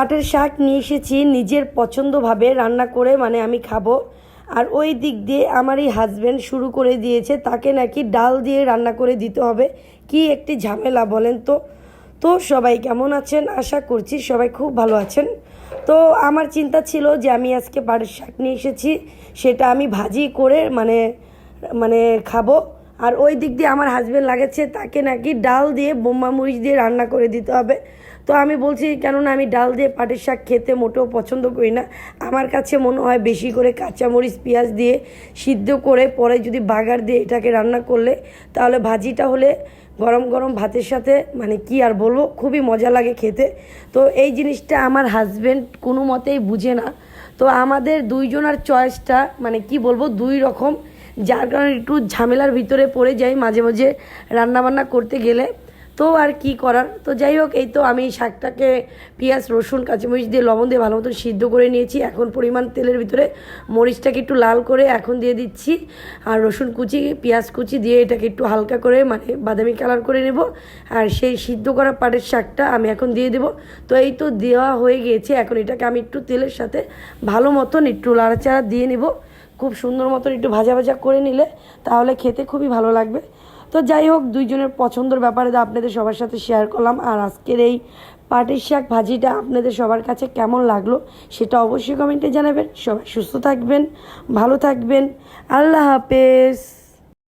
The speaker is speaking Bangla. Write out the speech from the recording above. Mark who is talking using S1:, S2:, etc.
S1: পাটের শাক নিয়ে এসেছি, নিজের পছন্দভাবে রান্না করে মানে আমি খাব। আর ওই দিক দিয়ে আমার এই হাজব্যান্ড শুরু করে দিয়েছে, তাকে নাকি ডাল দিয়ে রান্না করে দিতে হবে। কি একটি ঝামেলা বলেন তো? তো সবাই কেমন আছেন? আশা করছি সবাই খুব ভালো আছেন। তো আমার চিন্তা ছিল যে আমি আজকে পাটের শাক নিয়ে এসেছি, সেটা আমি ভাজি করে মানে মানে খাব। আর ওই দিক দিয়ে আমার হাজব্যান্ড লাগাচ্ছে তাকে নাকি ডাল দিয়ে বোম্বা মরিচ দিয়ে রান্না করে দিতে হবে। তো আমি বলছি, কেননা আমি ডাল দিয়ে পাটের শাক খেতে মোটেও পছন্দ করি না। আমার কাছে মনে হয় বেশি করে কাঁচামরিচ পেঁয়াজ দিয়ে সিদ্ধ করে পরে যদি বাগার দিয়ে এটাকে রান্না করলে, তাহলে ভাজিটা হলে গরম গরম ভাতের সাথে মানে কি আর বলব, খুবই মজা লাগে খেতে। তো এই জিনিসটা আমার হাজব্যান্ড কোনো মতেই বুঝে না। তো আমাদের দুইজনার চয়েসটা মানে কি বলব, দুই রকম। যার কারণে একটু ঝামেলার ভিতরে পড়ে যাই মাঝে মাঝে রান্নাবান্না করতে গেলে। তো আর কি করার? তো যাই হোক, এই তো আমি শাকটাকে, পেঁয়াজ, রসুন, কাঁচামরিচ দিয়ে লবণ দিয়ে ভালো মতন সিদ্ধ করে নিয়েছি। এখন পরিমাণ তেলের ভিতরে মরিচটাকে একটু লাল করে এখন দিয়ে দিচ্ছি। আর রসুন কুচি, পেঁয়াজ কুচি দিয়ে এটাকে একটু হালকা করে মানে বাদামি কালার করে নেব। আর সেই সিদ্ধ করা পাটের শাকটা আমি এখন দিয়ে দেবো। তো এই তো দেওয়া হয়ে গিয়েছে। এখন এটাকে আমি একটু তেলের সাথে ভালো মতন একটু লাড়াচাড়া দিয়ে নেব। খুব সুন্দর মতন একটু ভাজা ভাজা করে নিলে তাহলে খেতে খুবই ভালো লাগবে। তো যাই হোক, দুইজনের পছন্দের ব্যাপারে আপনাদের সবার সাথে শেয়ার করলাম। আর আজকের এই পাটের শাক ভাজিটা আপনাদের সবার কাছে কেমন লাগল সেটা অবশ্যই কমেন্টে জানাবেন। সবাই সুস্থ থাকবেন, ভালো থাকবেন। আল্লাহ হাফেজ।